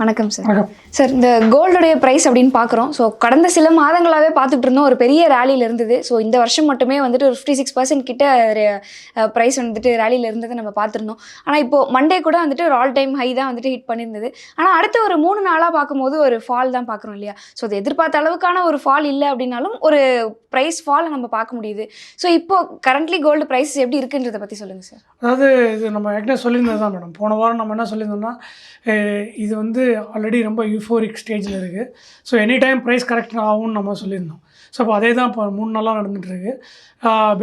வணக்கம் sir sir இந்த கோல்டுடைய price அப்படின்னு பார்க்குறோம் ஸோ கடந்த சில மாதங்களாகவே பார்த்துட்டு இருந்தோம். ஒரு பெரிய ரேலியில் இருந்தது. ஸோ இந்த வருஷம் மட்டுமே வந்துட்டு ஒரு ஃபிஃப்டி சிக்ஸ் பர்சன்ட் கிட்ட ப்ரைஸ் வந்துட்டு ரேலியில் இருந்ததை நம்ம பார்த்துருந்தோம். ஆனால் இப்போ மண்டே கூட வந்துட்டு ஒரு ஆல் டைம் ஹை தான் வந்துட்டு ஹிட் பண்ணியிருந்தது. ஆனால் அடுத்த ஒரு மூணு நாளாக பார்க்கும்போது ஒரு ஃபால் தான் பார்க்குறோம் இல்லையா? ஸோ அது எதிர்பார்த்த அளவுக்கான ஒரு ஃபால் இல்லை அப்படின்னாலும் ஒரு ப்ரைஸ் ஃபாலை நம்ம பார்க்க முடியுது. ஸோ இப்போ கரண்ட்லி கோல்டு ப்ரைஸ் எப்படி இருக்குன்றதை பற்றி சொல்லுங்கள் சார் அதாவது இது நம்ம ஏற்கனவே சொல்லியிருந்தது தான் மேடம் போன வாரம் நம்ம என்ன சொல்லியிருந்தோம்னா இது வந்து ஆல்ரெடி ரொம்ப யூஃபோரிக் ஸ்டேஜில் இருக்குது so any time price correct ஆகும்னு நம்ம சொல்லியிருந்தோம். ஸோ அப்போ அதே தான் இப்போ மூணு நாளாக நடந்துகிட்ருக்கு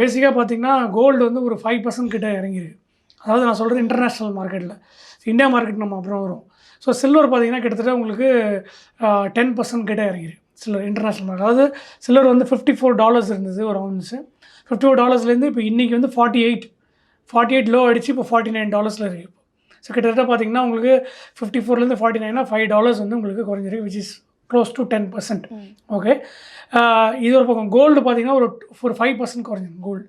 பேசிக்காக பார்த்தீங்கன்னா கோல்டு வந்து ஒரு ஃபைவ் பர்சன்ட் கிட்ட இறங்கிருக்கு அதாவது நான் சொல்கிறது இன்டர்நேஷ்னல் மார்க்கெட்டில் இந்தியா மார்க்கெட் நம்ம அப்புறம் வரும். ஸோ சில்வர் பார்த்தீங்கன்னா கிட்டத்தட்ட உங்களுக்கு டென் பர்சன்ட் கிட்ட இறங்கிருக்கு சில்வர் இன்டர்நேஷ்னல் மார்க்கெட் அதாவது சில்வர் வந்து ஃபிஃப்டி ஃபோர் டாலர்ஸ் இருந்தது ஒரு அவுன்ஸு ஃபிஃப்டி ஃபோர் டாலர்ஸ்லேருந்து இப்போ இன்றைக்கி வந்து forty eight forty eight low அடிச்சு இப்போ ஃபார்ட்டி நைன் டாலர்ஸில் இருக்குது ஸோ கிட்டத்தட்ட பார்த்தீங்கன்னா உங்களுக்கு ஃபிஃப்டி ஃபோர்லேருந்து ஃபார்ட்டி நைனா ஃபைவ் டாலர்ஸ் வந்து உங்களுக்கு குறைஞ்சிருக்கு which is close to ten percent okay இது ஒரு பக்கம். கோல்டு பார்த்தீங்கன்னா ஒரு ஒரு ஃபைவ் பர்சன்ட் குறைஞ்சிருக்கு கோல்டு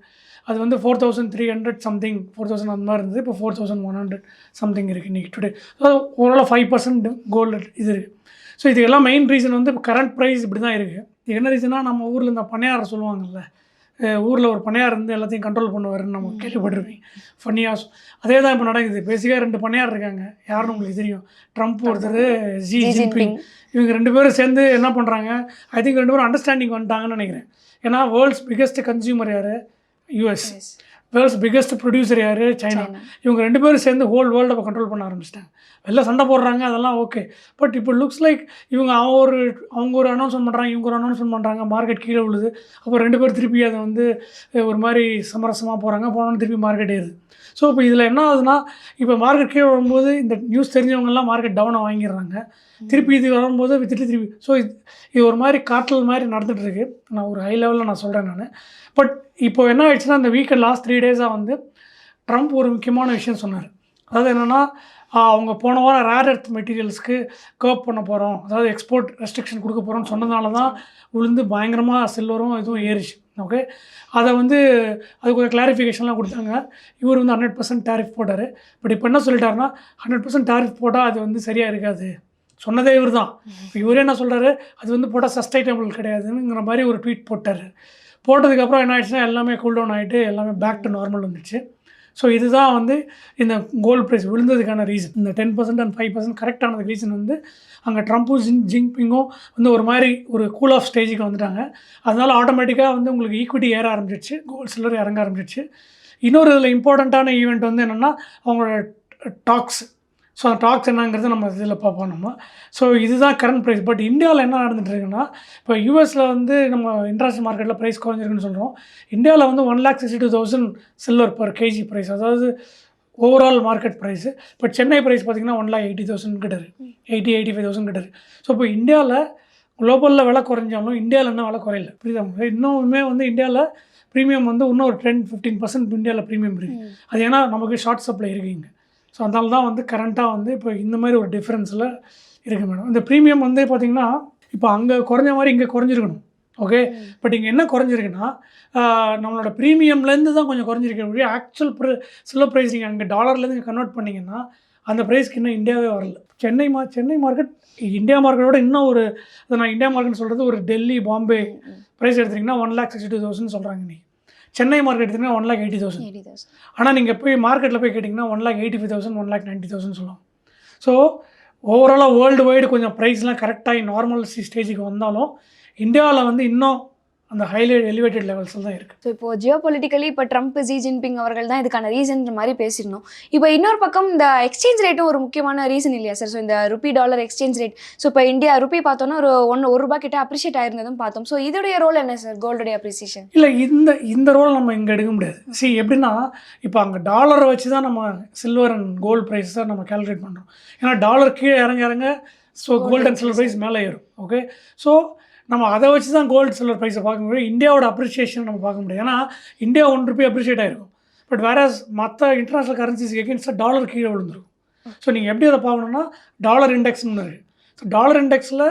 அது வந்து four thousand three hundred something four thousand அந்த மாதிரி இருந்தது. இப்போ four thousand one hundred something இருக்குது இன்றைக்கி டுடே ஸோ ஓரளவு ஃபைவ் பர்சன்ட் கோல்டு இது இருக்குது ஸோ இது எல்லாம் மெயின் ரீசன் வந்து இப்போ கரண்ட் ப்ரைஸ் இப்படி தான் இருக்குது இது என்ன ரீசனாக நம்ம ஊரில் இந்த பண்ணையார் சொல்லுவாங்கல்ல ஊரில் ஒரு பண்ணையார் இருந்து எல்லாத்தையும் கண்ட்ரோல் பண்ணுவாருன்னு நம்ம கேள்விப்பட்டிருப்பீங்க. ஃபன்னியாக அதே தான் இப்போ நடக்குது. பேசிக்காக ரெண்டு பண்ணையார் இருக்காங்க. யாருன்னு உங்களுக்கு தெரியும்? ட்ரம்ப் ஒருத்தர் ஜி ஜி ஜின்பிங் இவங்க ரெண்டு பேரும் சேர்ந்து என்ன பண்ணுறாங்க ஐ திங்க் ரெண்டு பேரும் அண்டர்ஸ்டாண்டிங் வந்துட்டாங்கன்னு நினைக்கிறேன். ஏன்னா வேர்ல்ட்ஸ் பிக்கஸ்ட் கன்சியூமர் யார்? யூஎஸ் வேர்ல்ட்ஸ் பிக்கஸ்ட் ப்ரொடியூசர் யார்? சைனா இவங்க ரெண்டு பேரும் சேர்ந்து ஹோல் வேர்ல்டை கண்ட்ரோல் பண்ண ஆரம்பிச்சிட்டாங்க. வெளில சண்டை போடுறாங்க அதெல்லாம் ஓகே பட் இப்போ லுக்ஸ் லைக் இவங்க அவங்க ஒரு அவங்க ஒரு அனௌன்ஸ்மெண்ட் பண்ணுறாங்க இவங்க ஒரு அனௌன்ஸ்மெண்ட் பண்ணுறாங்க மார்க்கெட் கீழே விழுது. அப்போ ரெண்டு பேர் திருப்பி அதை வந்து ஒரு மாதிரி சமரசமாக போகிறாங்க போனோன்னு திருப்பி மார்க்கெட் ஏறுது. ஸோ இப்போ இதில் என்ன ஆகுதுன்னா இப்போ மார்க்கெட் கீழே வரும்போது இந்த நியூஸ் தெரிஞ்சவங்கெல்லாம் மார்க்கெட் டவுனை வாங்கிடுறாங்க. திருப்பி இது வரும்போது வித்துட்டு திருப்பி ஸோ இது இது ஒரு மாதிரி காற்றல் மாதிரி நடந்துட்டு இருக்கு. நான் ஒரு ஹை லெவலில் நான் சொல்கிறேன் நான். பட் இப்போ என்ன ஆயிடுச்சுன்னா இந்த வீக்கெண்ட் லாஸ்ட் த்ரீ டேஸாக வந்து ட்ரம்ப் ஒரு முக்கியமான விஷயம் சொன்னார். அதாவது என்னென்னா அவங்க போன வாரம் ரேர் எர்த் மெட்டீரியல்ஸ்க்கு கர்ப் பண்ண போகிறோம் அதாவது எக்ஸ்போர்ட் ரெஸ்ட்ரிக்ஷன் கொடுக்க போகிறோம்னு சொன்னதுனால தான் விழுந்து பயங்கரமாக சில்வரும் இதுவும் ஏறிச்சு. ஓகே அதை வந்து அது கொஞ்சம் கிளாரிஃபிகேஷன்லாம் கொடுத்தாங்க. இவர் வந்து ஹண்ட்ரட் பர்சன்ட் டேரிஃப் போட்டார். பட் இப்போ என்ன சொல்லிட்டாருன்னா ஹண்ட்ரட் பர்சன்ட் டேரிஃப் போட்டால் அது வந்து சரியாக இருக்காது. சொன்னதே இவர் தான் இவரே என்ன சொல்கிறாரு அது வந்து போட்டால் சஸ்டைனபிள் கிடையாதுங்கிற மாதிரி ஒரு ட்வீட் போட்டார். போட்டதுக்கப்புறம் என்ன ஆயிடுச்சுன்னா எல்லாமே கூல் டவுன் ஆகிட்டு எல்லாமே பேக் டு நார்மல் வந்துடுச்சு ஸோ இதுதான் வந்து இந்த கோல்டு ப்ரைஸ் விழுந்ததுக்கான ரீசன் இந்த ten percent and five percent கரெக்டான ரீசன் வந்து அங்கே ட்ரம்ப்பும் ஜிங் ஜிங்பிங்கும் வந்து ஒரு மாதிரி ஒரு கூல் ஆஃப் ஸ்டேஜுக்கு வந்துட்டாங்க. அதனால் ஆட்டோமேட்டிக்காக வந்து உங்களுக்கு ஈக்விட்டி ஏற ஆரம்பிச்சிச்சு கோல்டு சில்லர் இறங்க ஆரம்பிச்சிச்சு இன்னொரு இதில் இம்பார்ட்டண்ட்டான ஈவெண்ட் வந்து என்னென்னா அவங்களோட டாக்ஸ் ஸோ அந்த டாக்ஸ் என்னங்கிறது நம்ம இதில் பார்ப்போம் நம்ம. ஸோ இதுதான் கரண்ட் ப்ரைஸ் பட் இந்தியாவில் என்ன நடந்துட்டு இருக்குன்னா இப்போ யூஎஸில் வந்து நம்ம இன்டர்நேஷனல் மார்க்கெட்டில் ப்ரைஸ் குறைஞ்சிருக்குன்னு சொல்கிறோம் இந்தியாவில் வந்து one lakh sixty two thousand silver per KG price அதாவது ஓவரால் மார்க்கெட் ப்ரைஸு இப்போ சென்னை ப்ரைஸ் பார்த்திங்கன்னா ஒன் லேக் எயிட்டி தௌசண்ட் கிட்ட இருக்குது எயிட்டி எயிட்டி ஃபைவ் தௌசண்ட் கிட்ட இருக்குது ஸோ இப்போ இந்தியாவில் குளோபலில் விலை குறைஞ்சாலும் இந்தியாவில் இன்னும் விலை குறையல. புரியுதா? இன்னுமே வந்து இந்தியாவில் ப்ரீமியம் வந்து இன்னும் ஒரு டென் ஃபிஃப்டீன் பர்சன்ட் இந்தியாவில் ப்ரீமியம் இருக்குது அது ஏன்னா நமக்கு ஷார்ட் சப்ளை இருக்குங்க ஸோ அதனால தான் வந்து கரண்ட்டாக வந்து இப்போ இந்த மாதிரி ஒரு டிஃப்ரென்ஸில் இருக்குது மேடம் இந்த ப்ரீமியம் வந்து பார்த்திங்கன்னா இப்போ அங்கே குறைஞ்ச மாதிரி இங்கே குறைஞ்சிருக்கணும். ஓகே பட் இங்கே என்ன குறைஞ்சிருக்குன்னா நம்மளோட ப்ரீமியம்லேருந்து தான் கொஞ்சம் குறைஞ்சிருக்க ஆக்சுவல் ப்ர சில்வர் ப்ரைஸ் நீங்கள் அங்கே டாலர்லேருந்து கன்வெர்ட் பண்ணிங்கன்னா அந்த ப்ரைஸ்க்கு இன்னும் இந்தியாவே வரல. சென்னை மா சென்னை மார்க்கெட் இந்தியா மார்க்கெட்டோட இன்னும் ஒரு அது நான் இந்தியா மார்க்கெட் சொல்கிறது ஒரு டெல்லி பாம்பே ப்ரைஸ் எடுத்திங்கன்னா one lakh sixty two thousand சொல்கிறாங்க நீ சென்னை மார்க்கெட் எடுத்திங்கன்னா one lakh eighty thousand eighty thousand ஆனால் நீங்கள் போய் மார்க்கெட்டில் போய் கேட்டிங்கன்னா one lakh eighty five thousand one lakh ninety thousand சொல்லுவோம் ஸோ ஓவராலாக வேர்ல்டு வைடு கொஞ்சம் ப்ரைஸ்லாம் கரெக்டாகி நார்மல் ஸ்டேஜுக்கு வந்தாலும் இந்தியாவில் வந்து இன்னும் அந்த ஹைலே எலிவேட்டட் லெவல்ஸில் தான் இருக்குது ஸோ இப்போ ஜியோ பொலிட்டிக்கலி இப்போ ட்ரம்ப் ஜி ஜின்பிங் அவர்கள் தான் இதுக்கான ரீசன்ற மாதிரி பேசியிருந்தோம். இப்போ இன்னொரு பக்கம் இந்த எக்ஸ்சேஞ்ச் ரேட்டும் ஒரு முக்கியமான ரீசன் இல்லையா சார் ஸோ இந்த rupee dollar exchange rate so இப்போ இந்தியா ருபி பார்த்தோன்னா ஒரு ஒன்று ஒரு ரூபாய் கிட்ட அப்ரிஷியேட் ஆயிருந்ததும் பார்த்தோம். ஸோ இதோடைய ரோல் என்ன சார் கோல்டுடைய அப்ரிசியேஷன் இல்லை இந்த இந்த ரோல் நம்ம இங்கே எடுக்க முடியாது. See எப்படின்னா இப்போ அங்கே டாலரை வச்சு தான் நம்ம சில்வர் அண்ட் கோல்டு ப்ரைஸை நம்ம கால்குலேட் பண்ணுறோம் ஏன்னா டாலர் கீழே இறங்க இறங்க so gold and silver price மேலே ஏறும். ஓகே ஸோ நம்ம அதை வச்சு தான் கோல்டு சில்வர் ப்ரைஸை பார்க்க முடியும். இந்தியாவோட அப்ரிஷியேஷன் நம்ம பார்க்க முடியும். ஏன்னா இந்தியா ஒன் ருபி அப்ரிஷியேட் ஆகிருக்கும் பட் வேற மற்ற இன்டர்நேஷ்னல் கரன்சிஸ்க்கு எகேன்ஸ்டாக டாலர் கீழே விழுந்துருக்கும் ஸோ நீங்கள் எப்படி அதை பார்க்கணுன்னா டாலர் இண்டெக்ஸ்னு இருக்குது ஸோ டாலர் இண்டெக்ஸில்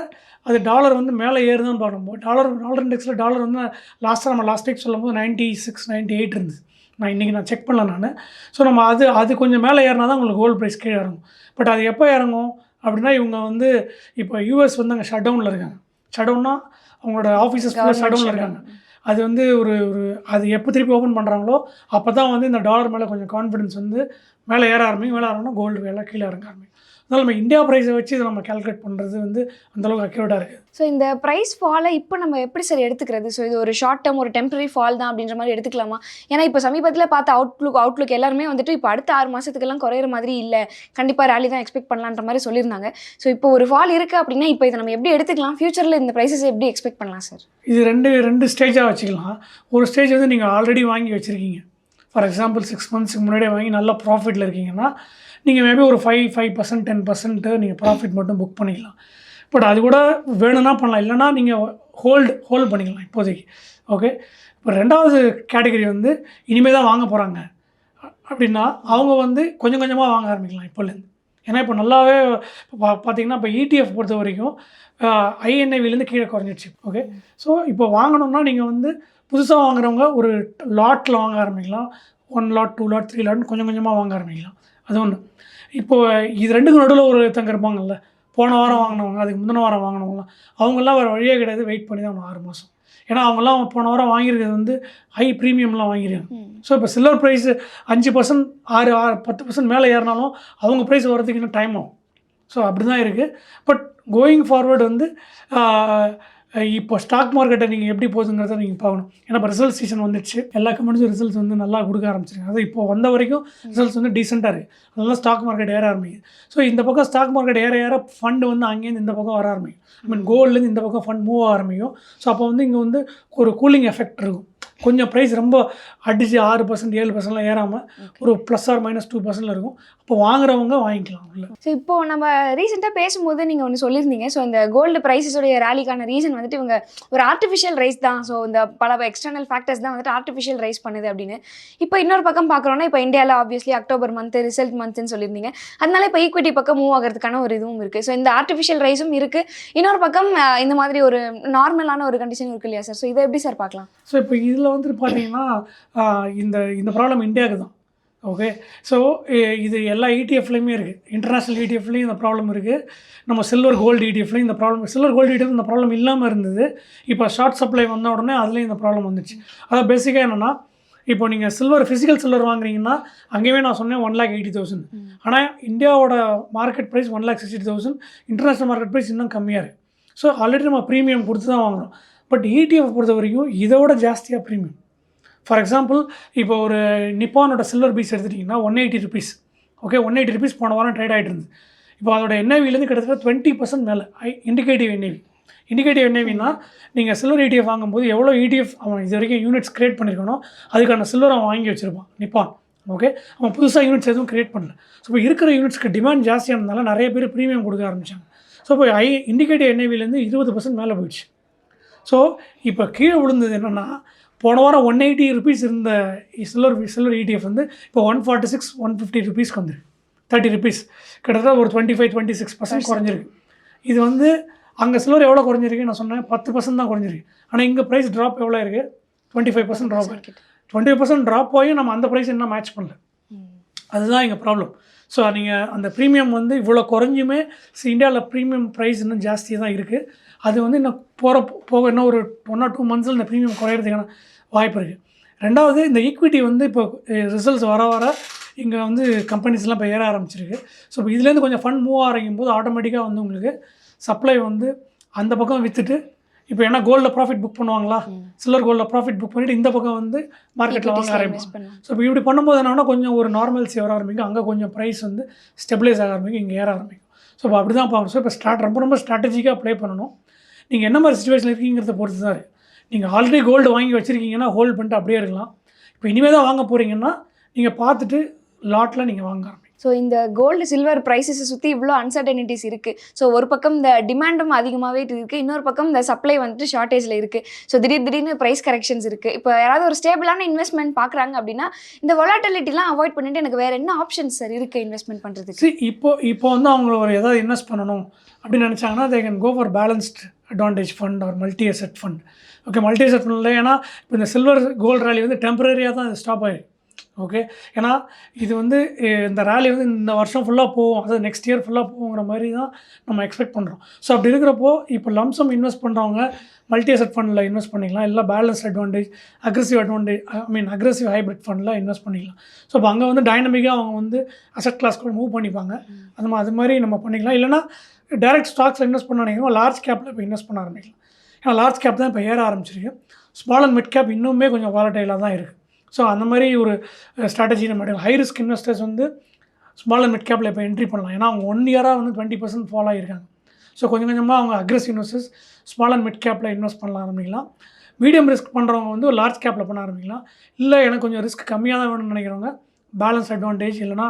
அது டாலர் வந்து மேலே ஏறுதான் பார்க்கணும். டாலர் டாலர் இண்டெக்ஸில் டாலர் வந்து லாஸ்ட்டாக நம்ம லாஸ்ட் வீக் சொல்லும் போது நைன்ட்டி சிக்ஸ் நைன்ட்டி எயிட் இருந்துச்சு. நான் இன்றைக்கி நான் செக் பண்ணல நான். ஸோ நம்ம அது அது கொஞ்சம் மேலே ஏறினா தான் உங்களுக்கு கோல்டு ப்ரைஸ் கீழே இறங்கும். பட் அது எப்போ இறங்கும்? அப்படின்னா இவங்க வந்து இப்போ யூஎஸ் வந்து அங்கே ஷட் டவுனில் இருக்காங்க. ஷட் டவுன்னா அவங்களோட ஆஃபீஸஸ் ஃபுல்லாக ஷட் டவுனில் இருக்காங்க. அது வந்து ஒரு ஒரு அது எப்போ திருப்பி ஓப்பன் பண்ணுறாங்களோ அப்போ தான் வந்து இந்த டாலர் மேலே கொஞ்சம் கான்ஃபிடன்ஸ் வந்து மேலே ஏற ஆரம்பிக்கும். மேலே ஆரம்பினா கோல்டு வேலை கீழே இறங்க ஆரம்பிக்கும். அதனால் நம்ம இந்தியா ப்ரைஸை வச்சு இதை நம்ம கால்குலேட் பண்ணுறது வந்து அந்தளவுக்கு அக்யூரேட்டாக இருக்குது ஸோ இந்த ப்ரைஸ் ஃபாலை இப்போ நம்ம எப்படி சார் எடுத்துக்கிறது? ஸோ இது ஒரு ஷார்ட் டேர்ம் ஒரு டெம்பரரி ஃபால் தான் அப்படின்ற மாதிரி எடுத்துக்கலாமா? ஏன்னா இப்போ சமீபத்தில் பார்த்த அவுட்லுக் அவுட்லுக் எல்லாருமே வந்துட்டு இப்போ அடுத்த ஆறு மாதத்துக்கெல்லாம் குறையிற மாதிரி இல்லை. கண்டிப்பாக ரேலி தான் எக்ஸ்பெக்ட் பண்ணலான்ற மாதிரி சொல்லியிருந்தாங்க. ஸோ இப்போ ஒரு ஃபால் இருக்குது அப்படின்னா இப்போ இதை நம்ம எப்படி எடுத்துக்கலாம்? ஃபியூச்சரில் இந்த ப்ரைஸஸ் எப்படி எக்ஸ்பெக்ட் பண்ணலாம் சார் இது ரெண்டு ரெண்டு ஸ்டேஜாக வச்சுக்கலாம். ஒரு ஸ்டேஜ் வந்து நீங்கள் ஆல்ரெடி வாங்கி வச்சுருக்கீங்க. ஃபார் எக்ஸாம்பிள் சிக்ஸ் மந்த்ஸ்க்கு முன்னாடியே வாங்கி நல்ல ப்ராஃபிட்டில் இருக்கீங்கன்னா நீங்கள் மேபி ஒரு five five percent ten percent நீங்கள் ப்ராஃபிட் மட்டும் புக் பண்ணிக்கலாம். பட் அது கூட வேணும்னா பண்ணலாம். இல்லைனா நீங்கள் ஹோல்டு ஹோல்ட் பண்ணிக்கலாம் இப்போதைக்கு. ஓகே இப்போ ரெண்டாவது கேட்டகரி வந்து இனிமேல் தான் வாங்க போகிறாங்க அப்படின்னா அவங்க வந்து கொஞ்சம் கொஞ்சமாக வாங்க ஆரம்பிக்கலாம் இப்போலேருந்து ஏன்னா இப்போ நல்லாவே பா பார்த்தீங்கன்னா இப்போ இடிஎஃப் பொறுத்த வரைக்கும் ஐஎன்ஐவிலேருந்து கீழே குறைஞ்சிடுச்சு ஓகே ஸோ இப்போ வாங்கணும்னா நீங்கள் வந்து புதுசாக வாங்குறவங்க ஒரு லாட்டில் வாங்க ஆரம்பிக்கலாம். One lot two lot three லாட்னு கொஞ்சம் கொஞ்சமாக வாங்க ஆரம்பிக்கலாம். அது ஒன்று இப்போ இது ரெண்டுக்கும் நடுவில் ஒரு ஒருத்தங்க இருப்பாங்கல்ல போன வாரம் வாங்கினவங்க அதுக்கு முந்தின வாரம் வாங்கினவங்களாம் அவங்கெல்லாம் வேறு வழியே கிடையாது வெயிட் பண்ணி தான் ஆறு மாதம் ஏன்னா அவங்கெல்லாம் போன வாரம் வாங்கியிருக்கிறது வந்து ஹை ப்ரீமியம்லாம் வாங்கிருக்காங்க ஸோ இப்போ சில்வர் ப்ரைஸ் அஞ்சு பர்சன்ட் ஆறு ஆறு பத்து பர்சன்ட் மேலே ஏறினாலும் அவங்க ப்ரைஸ் வரதுக்கு இன்னும் டைம் ஆகும். ஸோ அப்படி தான் இருக்குது பட் கோயிங் ஃபார்வர்டு வந்து இப்போ ஸ்டாக் மார்க்கெட்டை நீங்கள் எப்படி போகுதுங்கிறத நீங்கள் பார்க்கணும். ஏன்னா இப்போ ரிசல்ட் சீசன் வந்துடுச்சு. எல்லா கம்பெனிஸும் ரிசல்ட்ஸ் வந்து நல்லா கொடுக்க ஆரம்பிச்சிருக்காங்க. அது இப்போ வந்த வரைக்கும் ரிசல்ட்ஸ் வந்து டீசெண்டாக இருக்குது அதெல்லாம் ஸ்டாக் மார்க்கெட் ஏற ஆரம்பிக்குது. ஸோ இந்த பக்கம் ஸ்டாக் மார்க்கெட் ஏற ஏற ஃபண்டு வந்து அங்கேருந்து இந்த பக்கம் வர ஆரம்பிக்கும் ஐ மீன் கோல்ட்லேருந்து இந்த பக்கம் ஃபண்ட் மூவ் ஆரம்பிக்கும். ஸோ அப்போ வந்து இங்கே வந்து ஒரு கூலிங் எஃபெக்ட் இருக்கும். கொஞ்சம் ப்ரைஸ் ரொம்ப அடிச்சு ஆறு பர்சன்ட் ஏழு பர்சன்ட்லாம் ஏறாமல் ஒரு ப்ளஸ் ஆர் மைனஸ் டூ பர்சன்டில் இருக்கும். அப்போ வாங்குறவங்க வாங்கிக்கலாம் ஸோ இப்போ நம்ம ரீசெண்டாக பேசும்போது நீங்கள் ஒன்று சொல்லியிருந்தீங்க. ஸோ இந்த கோல்டு ப்ரைஸஸோடைய ரேலிக்கான ரீசன் வந்துட்டு இவங்க ஒரு ஆர்டிஃபிஷியல் ரைஸ் தான். ஸோ இந்த பல எக்ஸ்டர்னல் ஃபேக்டர்ஸ் தான் வந்துட்டு ஆர்டிஃபிஷியல் ரைஸ் பண்ணுது அப்படின்னு. இப்போ இன்னொரு பக்கம் பார்க்குறோன்னா இப்போ இந்தியாவில் ஆப்வியஸ்லி அக்டோபர் மந்த் ரிசல்ட் மந்த்னு சொல்லியிருந்தீங்க. அதனால இப்போ ஈக்விட்டி பக்கம் மூவ் ஆகிறதுக்கான ஒரு இதுவும் இருக்குது ஸோ இந்த ஆர்டிஃபிஷியல் ரைஸும் இருக்குது இன்னொரு பக்கம் இந்த மாதிரி ஒரு நார்மலான ஒரு கண்டிஷன் இருக்கு இல்லையா சார் ஸோ இதை எப்படி சார் பார்க்கலாம்? ஸோ இப்போ இதில் வந்துட்டு பார்த்தீங்கன்னா இந்த இந்த ப்ராப்ளம் இந்தியாவுக்கு தான் ஓகே ஸோ இது எல்லா E இடிஎஃப்லையுமே இருக்குது இன்டர்நேஷ்னல் இடிஎஃப்லையும் இந்த ப்ராப்ளம் இருக்குது நம்ம சில்வர் கோல்டு இடிஎஃப்லையும் இந்த ப்ராப்ளம் சில்வர் கோல்டு இடிஎஃப் இந்த ப்ராப்ளம் இல்லாமல் இருந்தது. இப்போ ஷார்ட் சப்ளை வந்த உடனே அதுலேயும் இந்த ப்ராப்ளம் வந்துச்சு. அதாவது பேசிக்காக என்னென்னா இப்போ நீங்கள் சில்வர் ஃபிசிக்கல் சில்வர் வாங்குறீங்கன்னா அங்கேயுமே நான் சொன்னேன் ஒன் லேக் எயிட்டி தௌசண்ட் ஆனால் இந்தியாவோட market price one lakh sixty thousand international market price இன்னும் கம்மியாக இருக்குது ஸோ ஆல்ரெடி நம்ம ப்ரீமியம் கொடுத்து தான் வாங்குறோம். பட் இடிஎஃப் பொறுத்த வரைக்கும் இதோட ஜாஸ்தியாக ப்ரீமியம் ஃபார் எக்ஸாம்பிள் இப்போ ஒரு நிப்பானோட சில்வர் பீஸ் எடுத்துட்டிங்கன்னா one eighty rupees okay one eighty rupees போன வாரம் ட்ரேட் ஆகிட்டு இருந்தது. இப்போ அதோட என்ஐவிலேருந்து கிட்டத்தட்ட டுவெண்ட்டி பர்சன்ட் மேலே. ஐ இண்டிகேட்டிவ் என்ஐவி இண்டிகேட்டிவ் என்ஐவினா நீங்கள் சில்வர் இடிஎஃப் வாங்கும்போது எவ்வளோ இடிஎஃப் அவன் இது வரைக்கும் யூனிட்ஸ் க்ரியேட் பண்ணியிருக்கணும் அதுக்கான சில்வர் அவன் வாங்கி வச்சுருப்பான். நிப்பான். ஓகே அவன் புதுசாக யூனிட்ஸ் எதுவும் க்ரியேட் பண்ணல. ஸோ இப்போ இருக்கிற யூனிட்ஸ்க்கு டிமாண்ட் ஜாஸ்தியானதுனால நிறைய பேர் ப்ரீமியம் கொடுக்க ஆரம்பித்தாங்க ஸோ இப்போ ஐ இண்டிகேட்டிவ் என்ஐவிலேருந்து இருபது பர்சன்ட் மேலே போயிடுச்சு. ஸோ இப்போ கீழே விழுந்தது என்னென்னா போன வாரம் ஒன் எயிட்டி ருபீஸ் இருந்த சில்வர் சில்வர் இடிஎஃப் வந்து இப்போ one forty six one fifty ருபீஸ்க்கு வந்துருக்கு தேர்ட்டி ருபீஸ் கிட்டத்தட்ட ஒரு twenty five twenty six percent குறைஞ்சிருக்கு. இது வந்து அங்கே சில்வர் எவ்வளோ குறைஞ்சிருக்கு நான் சொன்னேன். பத்து பர்சன்ட் தான் குறைஞ்சிருக்கு. ஆனால் இங்கே ப்ரைஸ் ட்ராப் எவ்வளோ இருக்குது twenty five percent drop twenty five percent drop ஆகியும் நம்ம அந்த ப்ரைஸ் என்ன மேட்ச் பண்ணல. அதுதான் எங்கள் ப்ராப்ளம் ஸோ நீங்கள் அந்த ப்ரீமியம் வந்து இவ்வளோ குறைஞ்சுமே இந்தியாவில் ப்ரீமியம் ப்ரைஸ் இன்னும் ஜாஸ்தியாக தான் இருக்குது அது வந்து இன்னும் போகிற போக இன்னும் ஒரு ஒன் ஆர் டூ மந்த்ஸில் இந்த ப்ரீமியம் குறையிறதுக்கான வாய்ப்பு இருக்குது ரெண்டாவது இந்த ஈக்விட்டி வந்து இப்போ ரிசல்ட்ஸ் வர வர இங்கே வந்து கம்பெனிஸ்லாம் இப்போ ஏற ஆரம்பிச்சிருக்கு. ஸோ இப்போ இதுலேருந்து கொஞ்சம் ஃபண்ட் மூவ் ஆரம்பிக்கும் போது ஆட்டோமேட்டிக்காக வந்து உங்களுக்கு சப்ளை வந்து அந்த பக்கம் விற்றுட்டு இப்போ ஏன்னா கோல்டில் ப்ராஃபிட் புக் பண்ணுவாங்களா? சில்வர் கோல்டில் ப்ராஃபிட் புக் பண்ணிவிட்டு இந்த பக்கம் வந்து மார்க்கெட்டில் வாங்க ஆரம்பிப்பாங்க. ஸோ இப்போ இப்படி பண்ணும்போது என்னன்னா கொஞ்சம் ஒரு நார்மல்சி வர ஆரம்பிக்கும். அங்கே கொஞ்சம் ப்ரைஸ் வந்து ஸ்டெபிளைஸ் ஆக ஆரம்பிக்கும். இங்கே ஏற ஆரம்பிக்கும். ஸோ இப்போ அப்படி தான் பார்க்கணும். ஸோ இப்போ ஸ்டார்ட் ரொம்ப ரொம்ப ஸ்ட்ராட்டஜிக்காக ப்ளே பண்ணணும். நீங்கள் என்ன மாதிரி சுச்சுவேஷன் இருக்கீங்கிறத பொறுத்து தான் நீங்கள் ஆல்ரெடி கோல்டு வாங்கி வச்சுருக்கீங்கன்னா ஹோல்ட் பண்ணிட்டு அப்படியே இருக்கலாம். இப்போ இனிமேல் தான் வாங்க போகிறீங்கன்னா நீங்கள் பார்த்துட்டு லாட்டில் நீங்கள் வாங்க ஆரம்பிங்க ஸோ இந்த கோல்டு சில்வர் ப்ரைஸஸை சுற்றி இவ்வளோ அன்சர்டனிட்டிஸ் இருக்குது ஸோ ஒரு பக்கம் இந்த டிமாண்டும் அதிகமாகவே இருக்குது இன்னொரு பக்கம் இந்த சப்ளை வந்துட்டு ஷார்ட்டேஜில் இருக்குது ஸோ திடீர் திடீர்னு ப்ரைஸ் கரெக்ஷன்ஸ் இருக்குது இப்போ யாராவது ஒரு ஸ்டேபிளான இன்வெஸ்ட்மெண்ட் பார்க்குறாங்க அப்படின்னா இந்த வொலாட்டிலிட்டிலாம் அவாய்ட் பண்ணிட்டு எனக்கு வேறு என்ன ஆப்ஷன்ஸ் சார் இருக்குது இன்வெஸ்ட்மெண்ட் பண்ணுறதுக்கு இப்போ இப்போ வந்து அவங்க ஒரு ஏதாவது இன்வெஸ்ட் பண்ணணும் அப்படின்னு நினச்சாங்கன்னா they can go for balanced advantage fund ஒரு multi asset fund okay multi asset ஃபண்டில் ஏன்னா இப்போ இந்த சில்வர் கோல்டு ரேலி வந்து டெம்பரரியாக தான் ஸ்டாப் ஆயிருக்கு ஓகே ஏன்னா இது வந்து இந்த ரேலி வந்து இந்த வருஷம் ஃபுல்லாக போகும். அதாவது நெக்ஸ்ட் இயர் ஃபுல்லாக போகுங்கிற மாதிரி தான் நம்ம எக்ஸ்பெக்ட் பண்ணுறோம் ஸோ அப்படி இருக்கிறப்போ இப்போ லம்சம் இன்வெஸ்ட் பண்ணுறவங்க மல்டி அசட் ஃபண்டில் இன்வெஸ்ட் பண்ணிக்கலாம். இல்லை balance advantage aggressive advantage I mean aggressive hybrid ஃபண்டில் இன்வெஸ்ட் பண்ணிக்கலாம். ஸோ இப்போ அங்கே வந்து டைனமிக்காக அவங்க வந்து அசெட் கிளாஸ் கூட மூவ் பண்ணிப்பாங்க. அந்த அது மாதிரி நம்ம பண்ணிக்கலாம். இல்லைனா டைரக்ட் ஸ்டாக்ஸில் இன்வெஸ்ட் பண்ண நினைக்கிறோம் லார்ஜ் கேப்பில் இப்போ இன்வெஸ்ட் பண்ண ஆரம்பிக்கலாம். ஏன்னா லார்ஜ் கேப் தான் இப்போ ஏற ஆரம்பிச்சிருக்கு. ஸ்மால் அண்ட் மிட் கேப் இன்னுமே கொஞ்சம் வாலட்டைலாக தான் இருக்குது ஸோ அந்த மாதிரி ஒரு ஸ்ட்ராட்டஜி நம்ம எடுக்கலாம் ஹை ரிஸ்க் இன்வெஸ்டர்ஸ் வந்து ஸ்மால் அண்ட் மிட் கேப்பில் இப்போ என்ட்ரி பண்ணலாம். ஏன்னா அவங்க ஒன் இயராக வந்து டுவெண்ட்டி பர்சன்ட் ஃபாலோ ஆகிருக்காங்க ஸோ கொஞ்சம் கொஞ்சமாக அவங்க aggressive investors small and mid கேப்பில் இன்வெஸ்ட் பண்ணலாம் ஆரம்பிக்கலாம் மீடியம் ரிஸ்க் பண்ணுறவங்க வந்து ஒரு லார்ஜ் கேப்பில் பண்ண ஆரம்பிக்கலாம். இல்லை எனக்கு கொஞ்சம் ரிஸ்க் கம்மியாக தான் வேணும்னு நினைக்கிறவங்க பேலன்ஸ் அட்வான்டேஜ் இல்லைனா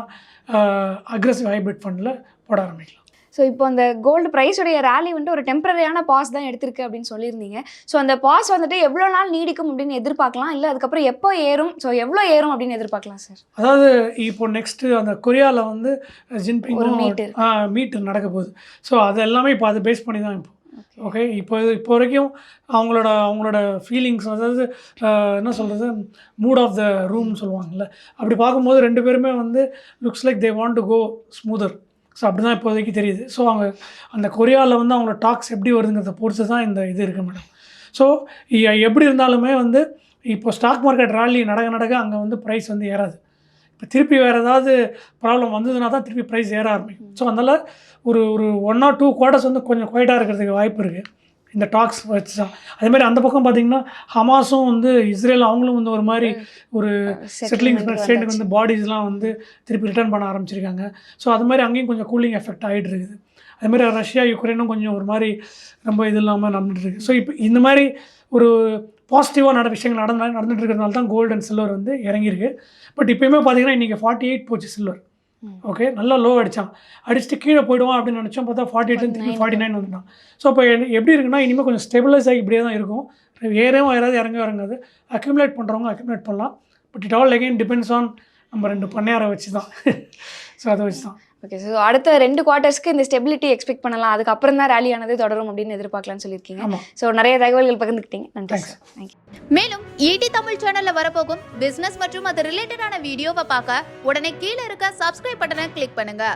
அக்ரெசிவ் ஹைப்ரிட் ஃபண்டில் போட ஆரம்பிக்கலாம். ஸோ இப்போ அந்த கோல்டு ப்ரைஸுடைய ரேலி வந்துட்டு ஒரு டெம்பரரியான பாஸ் தான் எடுத்திருக்கு அப்படின்னு சொல்லியிருந்தீங்க. ஸோ அந்த பாஸ் வந்துட்டு எவ்வளோ நாள் நீடிக்கும் அப்படின்னு எதிர்பார்க்கலாம்? இல்லை அதுக்கப்புறம் எப்போ ஏறும்? ஸோ எவ்வளோ ஏறும் அப்படின்னு எதிர்பார்க்கலாம் சார் அதாவது இப்போ நெக்ஸ்ட்டு அந்த கொரியாவில் வந்து ஒரு ஜின்பிங்கும் meet மீட் நடக்க போகுது. ஸோ அது எல்லாமே இப்போ அதை பேஸ் பண்ணி தான் இப்போ. ஓகே இப்போ இப்போ வரைக்கும் அவங்களோட அவங்களோட ஃபீலிங்ஸ் அதாவது என்ன சொல்கிறது மூட் ஆஃப் த ரூம்னு சொல்லுவாங்கல்ல. அப்படி பார்க்கும்போது ரெண்டு பேருமே வந்து looks like they want to go smoother so அப்படி தான் இப்போதைக்கு தெரியுது. ஸோ அவங்க அந்த கொரியாவில் வந்து அவங்களோட டாக்ஸ் எப்படி வருதுங்கிறத பொறுத்து தான் இந்த இது இருக்குது மேடம் ஸோ எப்படி இருந்தாலுமே வந்து இப்போ ஸ்டாக் மார்க்கெட் ராலி நடக்க நடக்க அங்கே வந்து ப்ரைஸ் வந்து ஏறாது. இப்போ திருப்பி வேறு ஏதாவது ப்ராப்ளம் வந்ததுன்னா தான் திருப்பி ப்ரைஸ் ஏற ஆரம்பிக்கும். ஸோ அதனால் ஒரு ஒரு ஒன் ஆர் டூ குவார்ட்டர்ஸ் வந்து கொஞ்சம் குவைட்டாக இருக்கிறதுக்கு வாய்ப்பு இருக்குது இந்த டாக்ஸ் வச்சு தான் அதே மாதிரி அந்த பக்கம் பார்த்தீங்கன்னா ஹமாஸும் வந்து இஸ்ரேல் அவங்களும் வந்து ஒரு மாதிரி ஒரு செட்டிலிங் ஸ்டேட்டுக்கு வந்து பாடிஸ்லாம் வந்து திருப்பி ரிட்டர்ன் பண்ண ஆரம்பிச்சிருக்காங்க. ஸோ அது மாதிரி அங்கேயும் கொஞ்சம் கூலிங் எஃபெக்ட் ஆகிட்டு இருக்குது. அதே மாதிரி ரஷ்யா யுக்ரைனும் கொஞ்சம் ஒரு மாதிரி ரொம்ப இது இல்லாமல் நடந்துட்டு இருக்கு. ஸோ இப்போ இந்த மாதிரி ஒரு பாசிட்டிவாக நட விஷயங்கள் நடந்து நடந்துட்டு இருக்கிறதுனால தான் கோல்டு அண்ட் சில்வர் வந்து இறங்கியிருக்கு. பட் இப்போயுமே பார்த்தீங்கன்னா இன்றைக்கி ஃபார்ட்டி எயிட் போச்சு சில்வர் ஓகே நல்லா லோ அடிச்சான். அடிச்சுட்டு கீழே போயிடுவான் அப்படின்னு நினச்சோம். பார்த்தா ஃபார்ட்டி எயிட்லேருந்து திருப்பி ஃபார்ட்டி நைன் வந்துட்டான். ஸோ இப்போ எப்படி இருக்குன்னா இனிமேல் கொஞ்சம் ஸ்டெபிலைஸ் ஆகி இப்படியே தான் இருக்கும். ஏறவும் ஏறாது இறங்க இறங்காது. அக்யூமுலேட் பண்ணுறவங்க அக்யூமுலேட் பண்ணலாம். But it all again depends on நம்ம ரெண்டு பண்ணையாரை வச்சு தான் ஸோ அதை வச்சு தான் ஓகே ஸோ அடுத்த ரெண்டு குவார்ட்டர்ஸ்க்கு இந்த ஸ்டெபிலிட்டி எக்ஸ்பெக்ட் பண்ணலாம். அதுக்கப்புறம் தான் ரேலி ஆனது தொடரும் அப்படின்னு எதிர்பார்க்கலாம்னு சொல்லியிருக்கீங்க. ஸோ நிறைய தகவல்கள் பகிர்ந்துக்கிட்டீங்க. நன்றி. சார் தேங்க்யூ மேலும் ஈடி தமிழ் சேனல்ல வரப்போகும் பிசினஸ் மற்றும் அது ரிலேட்டடான வீடியோவை பார்க்க உடனே கீழே இருக்க சப்ஸ்கிரைப் பட்டனை கிளிக் பண்ணுங்க.